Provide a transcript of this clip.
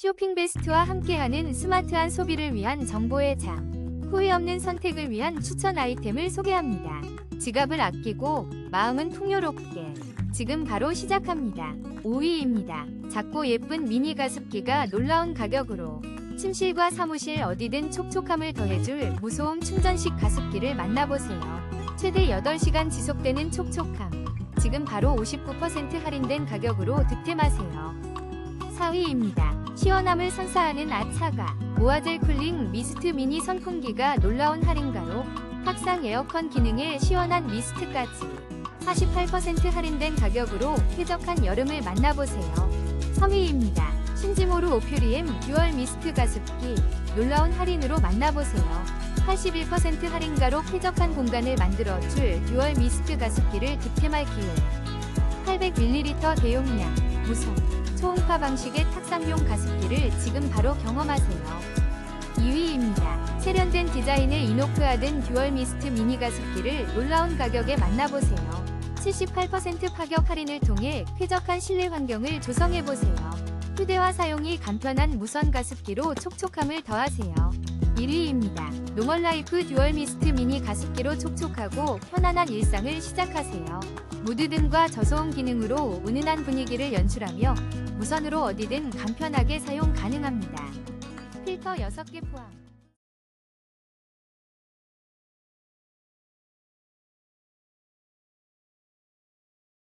쇼핑 베스트와 함께하는 스마트한 소비를 위한 정보의 장. 후회 없는 선택을 위한 추천 아이템을 소개합니다. 지갑을 아끼고 마음은 풍요롭게. 지금 바로 시작합니다. 5위입니다. 작고 예쁜 미니 가습기가 놀라운 가격으로 침실과 사무실 어디든 촉촉함을 더해줄 무소음 충전식 가습기를 만나보세요. 최대 8시간 지속되는 촉촉함. 지금 바로 59% 할인된 가격으로 득템하세요. 4위입니다. 시원함을 선사하는 아차가 모아젤 쿨링 미스트 미니 선풍기가 놀라운 할인가로 탁상 에어컨 기능에 시원한 미스트까지 48% 할인된 가격으로 쾌적한 여름을 만나보세요. 3위입니다. 신지모르 오퓨리엠 듀얼 미스트 가습기 놀라운 할인으로 만나보세요. 81% 할인가로 쾌적한 공간을 만들어줄 듀얼 미스트 가습기를 득템할 기회 800ml 대용량 무선 초음파 방식의 탁상용 가습기를 지금 바로 경험하세요. 2위입니다. 세련된 디자인의 이노크아든 듀얼 미스트 미니 가습기를 놀라운 가격에 만나보세요. 78% 파격 할인을 통해 쾌적한 실내 환경을 조성해보세요. 휴대화 사용이 간편한 무선 가습기로 촉촉함을 더하세요. 1위입니다. 노멀라이프 듀얼 미스트 미니 가습기로 촉촉하고 편안한 일상을 시작하세요. 무드 등과 저소음 기능으로 은은한 분위기를 연출하며 무선으로 어디든 간편하게 사용 가능합니다. 필터 6개 포함.